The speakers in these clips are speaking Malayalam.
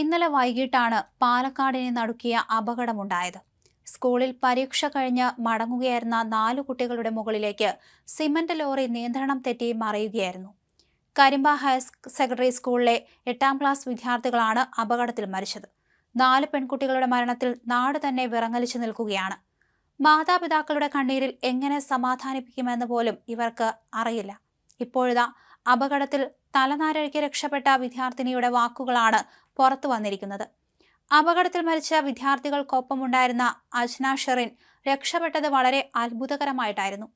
ഇന്നലെ വൈകിട്ടാണ് പാലക്കാടിനെ നടുക്കിയ അപകടമുണ്ടായത്. സ്കൂളിൽ പരീക്ഷ കഴിഞ്ഞ് മടങ്ങുകയായിരുന്ന നാലു കുട്ടികളുടെ മുകളിലേക്ക് സിമന്റ് ലോറി നിയന്ത്രണം തെറ്റി മറിയുകയായിരുന്നു. കരിമ്പ ഹയർ സെക്കൻഡറി സ്കൂളിലെ എട്ടാം ക്ലാസ് വിദ്യാർത്ഥികളാണ് അപകടത്തിൽ മരിച്ചത്. നാല് പെൺകുട്ടികളുടെ മരണത്തിൽ നാട് തന്നെ വിറങ്ങലിച്ചു നിൽക്കുകയാണ്. മാതാപിതാക്കളുടെ കണ്ണീരിൽ എങ്ങനെ സമാധാനിപ്പിക്കുമെന്ന് പോലും ഇവർക്ക് അറിയില്ല. ഇപ്പോഴിതാ അപകടത്തിൽ തലനാരഴിക്ക് രക്ഷപ്പെട്ട വിദ്യാർത്ഥിനിയുടെ വാക്കുകളാണ് പുറത്തു വന്നിരിക്കുന്നത്. അപകടത്തിൽ മരിച്ച വിദ്യാർത്ഥികൾക്കൊപ്പമുണ്ടായിരുന്ന അജ്ന ഷെറിൻ രക്ഷപ്പെട്ടത് വളരെ അത്ഭുതകരമായിട്ടായിരുന്നു.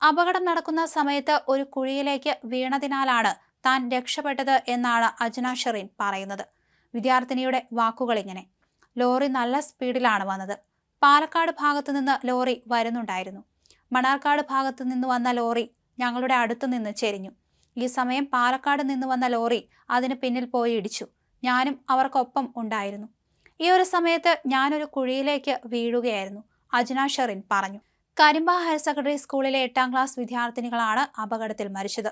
അപകടം നടക്കുന്ന സമയത്ത് ഒരു കുഴിയിലേക്ക് വീണതിനാലാണ് താൻ രക്ഷപ്പെട്ടത് എന്നാണ് അജ്ന ഷെറിൻ പറയുന്നത്. വിദ്യാർത്ഥിനിയുടെ വാക്കുകൾ ഇങ്ങനെ ലോറി നല്ല സ്പീഡിലാണ് വന്നത്. പാലക്കാട് ഭാഗത്തു നിന്ന് ലോറി വരുന്നുണ്ടായിരുന്നു. മണാർക്കാട് ഭാഗത്തു നിന്ന് വന്ന ലോറി ഞങ്ങളുടെ അടുത്തു നിന്ന് ചെരിഞ്ഞു. ഈ സമയം പാലക്കാട് നിന്ന് വന്ന ലോറി അതിന് പിന്നിൽ പോയി ഇടിച്ചു. ഞാനും അവർക്കൊപ്പം ഉണ്ടായിരുന്നു. ഈ ഒരു സമയത്ത് ഞാനൊരു കുഴിയിലേക്ക് വീഴുകയായിരുന്നു അജ്ന ഷെറിൻ പറഞ്ഞു. കരിമ്പ ഹയർ സെക്കൻഡറി സ്കൂളിലെ എട്ടാം ക്ലാസ് വിദ്യാർത്ഥിനികളാണ് അപകടത്തിൽ മരിച്ചത്.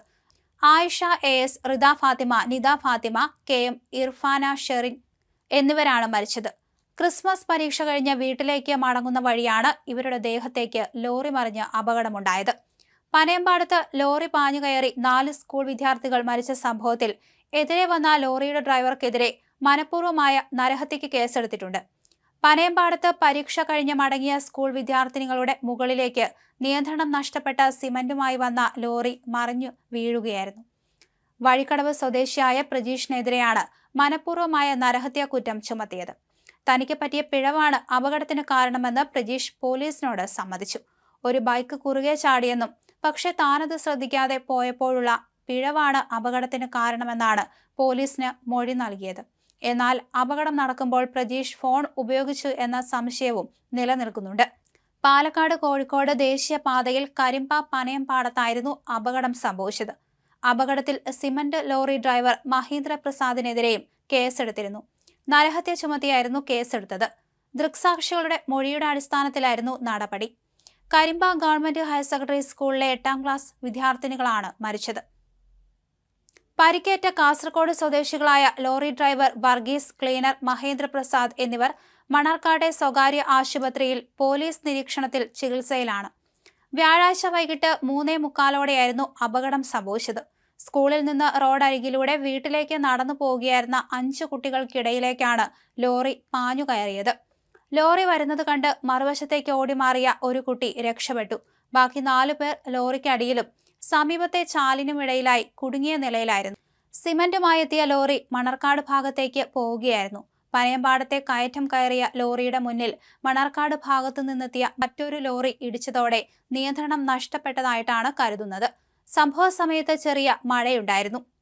Ayisha A S Rida Fathima Nida Fathima K M Irfana Sherin എന്നിവരാണ് മരിച്ചത്. ക്രിസ്മസ് പരീക്ഷ കഴിഞ്ഞ് വീട്ടിലേക്ക് മടങ്ങുന്ന വഴിയാണ് ഇവരുടെ ദേഹത്തേക്ക് ലോറി മറിഞ്ഞ് അപകടമുണ്ടായത്. പനയമ്പാടത്ത് ലോറി പാഞ്ഞു കയറി നാല് സ്കൂൾ വിദ്യാർത്ഥികൾ മരിച്ച സംഭവത്തിൽ എതിരെ വന്ന ലോറിയുടെ ഡ്രൈവർക്കെതിരെ മനഃപൂർവമായ നരഹത്യക്ക് കേസെടുത്തിട്ടുണ്ട്. പനയമ്പാടത്ത് പരീക്ഷ കഴിഞ്ഞ് മടങ്ങിയ സ്കൂൾ വിദ്യാർത്ഥിനികളുടെ മുകളിലേക്ക് നിയന്ത്രണം നഷ്ടപ്പെട്ട സിമന്റുമായി വന്ന ലോറി മറിഞ്ഞു വീഴുകയായിരുന്നു. വഴിക്കടവ് സ്വദേശിയായ പ്രജീഷിനെതിരെയാണ് മനഃപൂർവമായ നരഹത്യാ കുറ്റം ചുമത്തിയത്. തനിക്ക് പറ്റിയ പിഴവാണ് അപകടത്തിന് കാരണമെന്ന് പ്രജീഷ് പോലീസിനോട് സമ്മതിച്ചു. ഒരു ബൈക്ക് കുറുകെ ചാടിയെന്നും പക്ഷെ താനത് ശ്രദ്ധിക്കാതെ പോയപ്പോഴുള്ള പിഴവാണ് അപകടത്തിന് കാരണമെന്നാണ് പോലീസിന് മൊഴി നൽകിയത്. എന്നാൽ അപകടം നടക്കുമ്പോൾ പ്രജീഷ് ഫോൺ ഉപയോഗിച്ചു എന്ന സംശയവും നിലനിൽക്കുന്നുണ്ട്. പാലക്കാട് കോഴിക്കോട് ദേശീയപാതയിൽ കരിമ്പ പനയം പാടത്തായിരുന്നു അപകടം സംഭവിച്ചത്. അപകടത്തിൽ സിമന്റ് ലോറി ഡ്രൈവർ മഹീന്ദ്ര പ്രസാദിനെതിരെയും കേസെടുത്തിരുന്നു. നരഹത്യ ചുമത്തിയായിരുന്നു കേസെടുത്തത്. ദൃക്സാക്ഷികളുടെ മൊഴിയുടെ അടിസ്ഥാനത്തിലായിരുന്നു നടപടി. കരിമ്പ ഗവൺമെന്റ് ഹയർ സെക്കൻഡറി സ്കൂളിലെ എട്ടാം ക്ലാസ് വിദ്യാർത്ഥിനികളാണ് മരിച്ചത്. പരിക്കേറ്റ കാസർകോട് സ്വദേശികളായ lorry driver Varghese cleaner Mahendraprasad എന്നിവർ മണർക്കാട്ടെ സ്വകാര്യ ആശുപത്രിയിൽ പോലീസ് നിരീക്ഷണത്തിൽ ചികിത്സയിലാണ്. വ്യാഴാഴ്ച വൈകിട്ട് മൂന്നേ മുക്കാലോടെയായിരുന്നു അപകടം സംഭവിച്ചത്. സ്കൂളിൽ നിന്ന് റോഡരികിലൂടെ വീട്ടിലേക്ക് നടന്നു പോകുകയായിരുന്ന അഞ്ചു കുട്ടികൾക്കിടയിലേക്കാണ് ലോറി പാഞ്ഞു കയറിയത്. ലോറി വരുന്നത് കണ്ട് മറുവശത്തേക്ക് ഓടിമാറിയ ഒരു കുട്ടി രക്ഷപ്പെട്ടു. ബാക്കി നാലു പേർ ലോറിക്കടിയിലും സമീപത്തെ ചാലിനും ഇടയിലായി കുടുങ്ങിയ നിലയിലായിരുന്നു. സിമന്റുമായി എത്തിയ ലോറി മണർക്കാട് ഭാഗത്തേക്ക് പോവുകയായിരുന്നു. പനയമ്പാടത്തെ കയറ്റം കയറിയ ലോറിയുടെ മുന്നിൽ മണർക്കാട് ഭാഗത്തു നിന്നെത്തിയ മറ്റൊരു ലോറി ഇടിച്ചതോടെ നിയന്ത്രണം നഷ്ടപ്പെട്ടതായിട്ടാണ് കരുതുന്നത്. സംഭവ സമയത്ത് ചെറിയ മഴയുണ്ടായിരുന്നു.